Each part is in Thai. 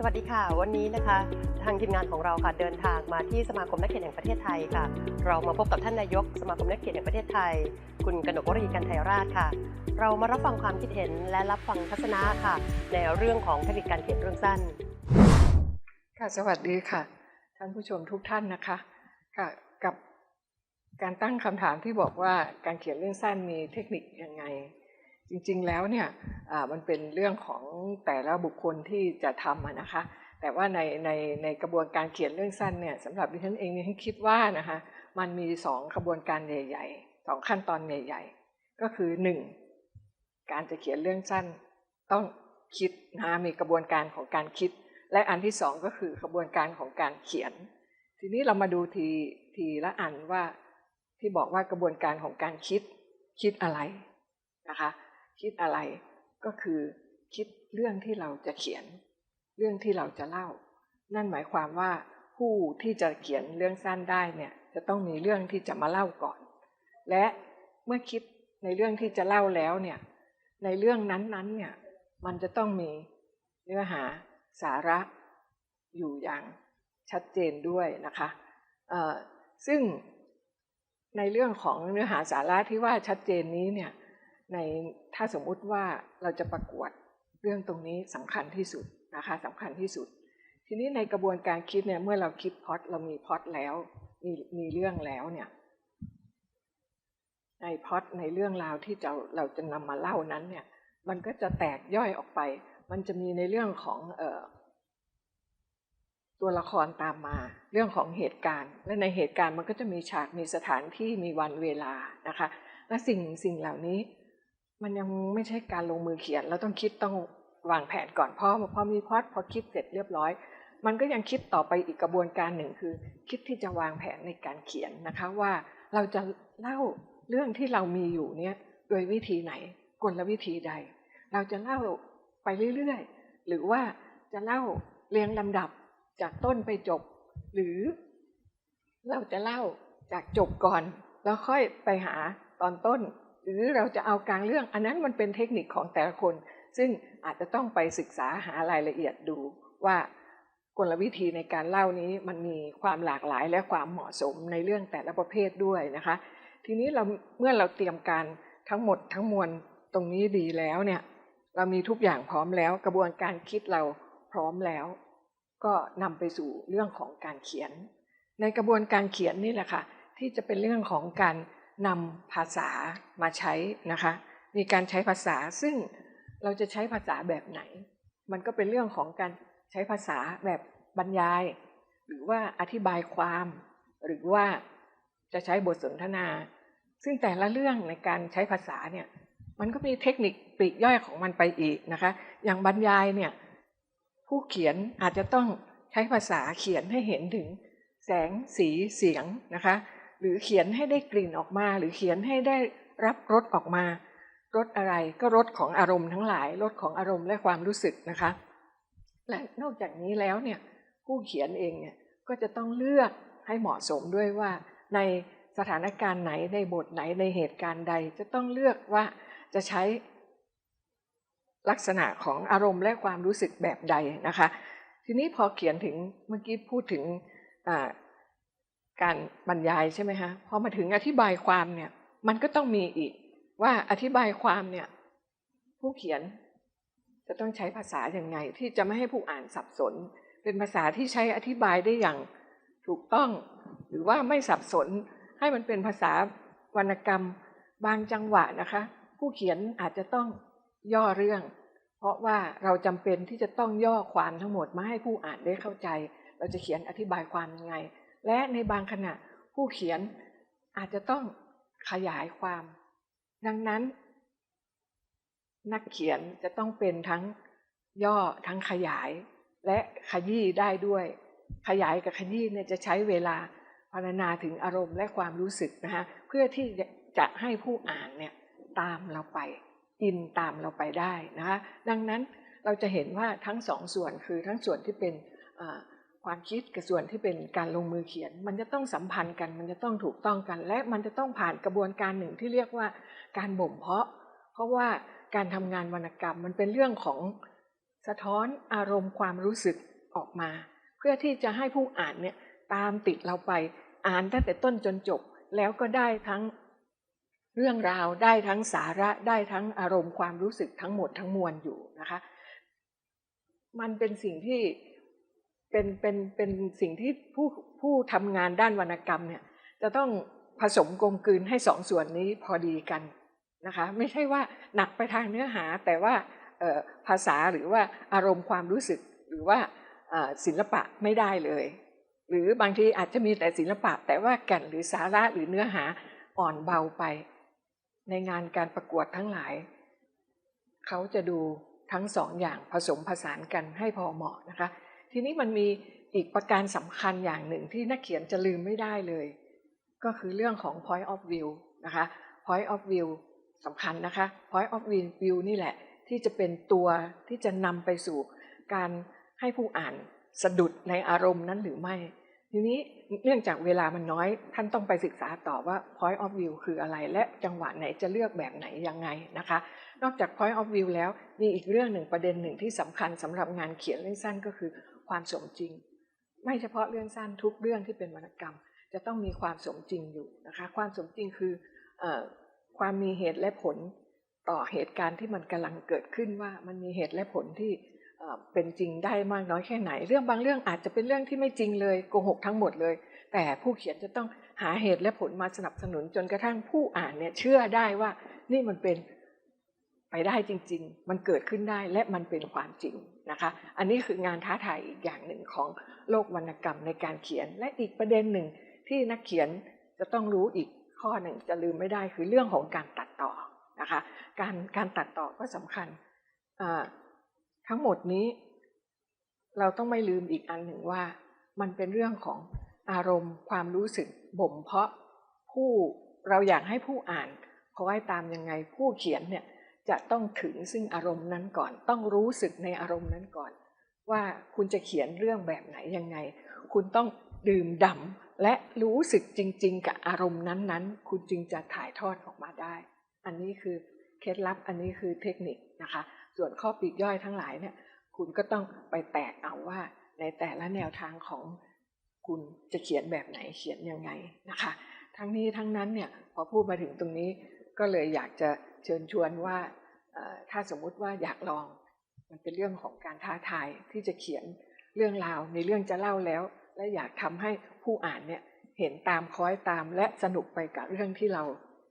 สวัสดีค่ะ วันนี้นะคะ ทางทีมงานของเราค่ะเดินทางมาที่สมาคมนักเขียนแห่งประเทศไทยค่ะ เรามาพบกับท่านนายก สมาคมนักเขียนแห่งประเทศไทย คุณกนกวรีกันไทยราชค่ะ เรามารับฟังความคิดเห็นและรับฟังทัศนะค่ะ ในเรื่องของเทคนิคการเขียนเรื่องสั้น ค่ะสวัสดีค่ะ ท่านผู้ชมทุกท่านนะคะค่ะกับการตั้งคำถามที่บอกว่าการเขียนเรื่องสั้นมีเทคนิคยังไง จริงๆแล้วเนี่ยมันเป็นเรื่องของแต่ละบุคคลที่จะทำนะคะ แต่ว่าในในในกระบวนการเขียนเรื่องสั้นเนี่ยสำหรับดิฉันเองดิฉันคิดว่านะคะมันมีสองกระบวนการใหญ่ๆสองขั้นตอนใหญ่ ๆ ก็คือหนึ่งการจะเขียนเรื่องสั้นต้องคิดนะคะมีกระบวนการของการคิด และอันที่สองก็คือกระบวนการของการเขียน ทีนี้เรามาดูทีทีละอันว่าที่บอกว่ากระบวนการของการคิดคิดอะไรนะคะ คิดอะไรก็คือคิดเรื่องที่เราจะเขียน เรื่องที่เราจะเล่า นั่นหมายความว่าผู้ที่จะเขียนเรื่องสั้นได้เนี่ยจะต้องมีเรื่องที่จะมาเล่าก่อน และเมื่อคิดในเรื่องที่จะเล่าแล้วเนี่ยในเรื่องนั้นๆเนี่ยมันจะต้องมีเนื้อหาสาระอยู่อย่างชัดเจนด้วยนะคะเออซึ่งในเรื่องของเนื้อหาสาระที่ว่าชัดเจนนี้เนี่ย ในถ้าสมมุติว่าเราจะประกวดเรื่องตรงนี้สำคัญที่สุดนะคะสำคัญที่สุด ทีนี้ในกระบวนการคิดเนี่ยเมื่อเราคิดพอตเรามีพอตแล้วมีมีเรื่องแล้วเนี่ยในพอตในเรื่องราวที่เราเราจะนำมาเล่านั้นเนี่ย มันก็จะแตกย่อยออกไป มันจะมีในเรื่องของเอ่อตัวละครตามมา เรื่องของเหตุการณ์ และในเหตุการณ์มันก็จะมีฉากมีสถานที่มีวันเวลานะคะ และสิ่งสิ่งเหล่านี้ มันยังไม่ใช่การลงมือเขียน เราต้องคิดต้องวางแผนก่อนพอพอมีพอดพอคิดเสร็จเรียบร้อย มันก็ยังคิดต่อไปอีกกระบวนการหนึ่งคือ คิดที่จะวางแผนในการเขียนนะคะว่าเราจะเล่าเรื่องที่เรามีอยู่เนี่ยโดยวิธีไหนกลวิธีใด เราจะเล่าไปเรื่อยๆ หรือว่าจะเล่าเรียงลำดับจากต้นไปจบ หรือ เราจะเล่าจากจบก่อน แล้วค่อยไปหาตอนต้น หรือเราจะเอากลางเรื่อง อันนั้นมันเป็นเทคนิคของแต่ละคน ซึ่งอาจจะต้องไปศึกษาหารายละเอียดดูว่ากลวิธีในการเล่านี้มันมีความหลากหลายและความเหมาะสมในเรื่องแต่ละประเภทด้วยนะคะ ทีนี้เราเมื่อเราเตรียมการทั้งหมดทั้งมวลตรงนี้ดีแล้วเนี่ย เรามีทุกอย่างพร้อมแล้ว กระบวนการคิดเราพร้อมแล้ว ก็นำไปสู่เรื่องของการเขียน ในกระบวนการเขียนนี่แหละค่ะที่จะเป็นเรื่องของการ นำภาษามาใช้นะคะมีการใช้ภาษาซึ่งเราจะใช้ภาษาแบบไหน มันก็เป็นเรื่องของการใช้ภาษาแบบบรรยาย หรือว่าอธิบายความ หรือว่าจะใช้บทสนทนา ซึ่งแต่ละเรื่องในการใช้ภาษาเนี่ยมันก็มีเทคนิคปลีกย่อยของมันไปอีกนะคะ อย่างบรรยายเนี่ยผู้เขียนอาจจะต้องใช้ภาษาเขียนให้เห็นถึงแสงสีเสียงนะคะ หรือเขียนให้ได้กลิ่นออกมา หรือเขียนให้ได้รับรสออกมารสอะไรก็รสของอารมณ์ทั้งหลายรสของอารมณ์และความรู้สึกนะคะ และนอกจากนี้แล้วเนี่ยผู้เขียนเองเนี่ยก็จะต้องเลือกให้เหมาะสมด้วยว่า ในสถานการณ์ไหนในบทไหนในเหตุการณ์ใด จะต้องเลือกว่าจะใช้ลักษณะของอารมณ์และความรู้สึกแบบใดนะคะ ทีนี้พอเขียนถึงเมื่อกี้พูดถึง การบรรยายใช่ไหมคะพอมาถึงอธิบายความเนี่ย มันก็ต้องมีอีก ว่าอธิบายความเนี่ย ผู้เขียนจะต้องใช้ภาษาอย่างไง ที่จะไม่ให้ผู้อ่านสับสน เป็นภาษาที่ใช้อธิบายได้อย่างถูกต้อง หรือว่าไม่สับสน ให้มันเป็นภาษาวรรณกรรม บางจังหวะนะคะ ผู้เขียนอาจจะต้องย่อเรื่อง เพราะว่าเราจำเป็นที่จะต้องย่อความทั้งหมดมาให้ผู้อ่านได้เข้าใจ เราจะเขียนอธิบายความยังไง และในบางขณะผู้เขียนอาจจะต้องขยายความ ดังนั้น นักเขียนจะต้องเป็นทั้งย่อทั้งขยาย และขยี้ได้ด้วย ขยายกับขยี้เนี่ยจะใช้เวลาพรรณนาถึงอารมณ์และความรู้สึกนะคะเพื่อที่จะให้ผู้อ่านเนี่ยตามเราไปอินตามเราไปได้นะคะดังนั้นเราจะเห็นว่าทั้งสองส่วนคือทั้งส่วนที่เป็น ความคิดกับส่วนที่เป็นการลงมือเขียน มันจะต้องสัมพันธ์กัน มันจะต้องถูกต้องกัน และมันจะต้องผ่านกระบวนการหนึ่งที่เรียกว่าการบ่มเพาะ เพราะว่าการทำงานวรรณกรรมมันเป็นเรื่องของสะท้อนอารมณ์ความรู้สึกออกมา เพื่อที่จะให้ผู้อ่านเนี่ยตามติดเราไปอ่านตั้งแต่ต้นจนจบ แล้วก็ได้ทั้งเรื่องราวได้ทั้งสาระได้ทั้งอารมณ์ความรู้สึกทั้งหมดทั้งมวลอยู่นะคะ มันเป็นสิ่งที่ เป็นเป็นเป็นสิ่งที่ผู้ผู้ทำงานด้านวรรณกรรมเนี่ยจะต้องผสมกลมกลืนให้สองส่วนนี้พอดีกันนะคะไม่ใช่ว่าหนักไปทางเนื้อหาแต่ว่าภาษาหรือว่าอารมณ์ความรู้สึกหรือว่าศิลปะไม่ได้เลย หรือบางทีอาจจะมีแต่ศิลปะ แต่ว่าแก่นหรือสาระหรือเนื้อหาอ่อนเบาไป ในงานการประกวดทั้งหลาย เขาจะดูทั้งสองอย่างผสมผสานกันให้พอเหมาะนะคะ ทีนี้มันมีอีกประการสำคัญอย่างหนึ่งที่นักเขียนจะลืมไม่ได้เลย ก็คือเรื่องของ point of view นะคะ point of view สำคัญนะคะ point of view นี่แหละ ที่จะเป็นตัวที่จะนำไปสู่การให้ผู้อ่านสะดุดในอารมณ์นั้นหรือไม่ ทีนี้เนื่องจากเวลามันน้อย ท่านต้องไปศึกษาต่อว่า point of view คืออะไร และจังหวะไหนจะเลือกแบบไหนยังไงนะคะ นอกจาก point of view แล้วมีอีกเรื่องหนึ่งประเด็นหนึ่งที่สำคัญสำหรับงานเขียนเรื่องสั้นก็คือ ความสมจริง ไม่เฉพาะเรื่องสั้นทุกเรื่องที่เป็นวรรณกรรม จะต้องมีความสมจริงอยู่นะคะ ความสมจริงคืออความมีเหตุและผลต่อเหตุการณ์ที่มันกำลังเกิดขึ้นว่ามันมีเหตุและผลที่เป็นจริงได้มากน้อยแค่ไหน เรื่องบางเรื่องอาจจะเป็นเรื่องที่ไม่จริงเลยโกหกทั้งหมดเลย แต่ผู้เขียนจะต้องหาเหตุและผลมาสนับสนุนจนกระทั่งผู้อ่านเนี่ยเชื่อได้ว่านี่มันเป็น ไปได้จริง ๆ มันเกิดขึ้นได้และมันเป็นความจริงนะคะ อันนี้คืองานท้าทายอีกอย่างหนึ่งของโลกวรรณกรรมในการเขียน และอีกประเด็นหนึ่งที่นักเขียนจะต้องรู้อีกข้อหนึ่งจะลืมไม่ได้คือเรื่องของการตัดต่อนะคะ การการตัดต่อก็สำคัญทั้งหมดนี้ เราต้องไม่ลืมอีกอันหนึ่งว่า มันเป็นเรื่องของอารมณ์ ความรู้สึกบ่มเพาะผู้เราอยากให้ผู้อ่านคอยตามยังไงผู้เขียนเนี่ย จะต้องถึงซึ่งอารมณ์นั้นก่อน ต้องรู้สึกในอารมณ์นั้นก่อน ว่าคุณจะเขียนเรื่องแบบไหนยังไง คุณต้องดื่มด่ำและรู้สึกจริง ๆ กับอารมณ์นั้นๆ คุณจึงจะถ่ายทอดออกมาได้ อันนี้คือเคล็ดลับอันนี้คือเทคนิคนะคะ ส่วนข้อปีกย่อยทั้งหลายเนี่ย คุณก็ต้องไปแตกเอาว่า ในแต่ละแนวทางของคุณจะเขียนแบบไหนเขียนยังไงนะคะ ทั้งนี้ทั้งนั้นเนี่ยพอพูดมาถึงตรงนี้ ก็เลยอยากจะเชิญชวนว่าถ้าสมมุติว่าอยากลอง มันเป็นเรื่องของการท้าทายที่จะเขียนเรื่องราวในเรื่องจะเล่าแล้ว และอยากทำให้ผู้อ่านเนี่ยเห็นตามคล้อยตามและสนุกไปกับเรื่องที่เรา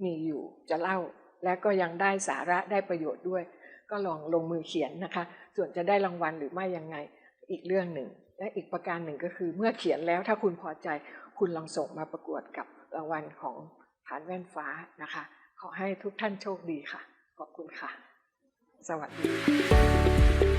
มีอยู่จะเล่า และก็ยังได้สาระได้ประโยชน์ด้วย ก็ลองลงมือเขียนนะคะ ส่วนจะได้รางวัลหรือไม่ยังไงอีกเรื่องหนึ่ง และอีกประการหนึ่งก็คือ เมื่อเขียนแล้วถ้าคุณพอใจคุณลองส่งมาประกวดกับรางวัลของฐานแว่นฟ้านะคะ ขอให้ทุกท่านโชคดีค่ะ ขอบคุณค่ะ สวัสดี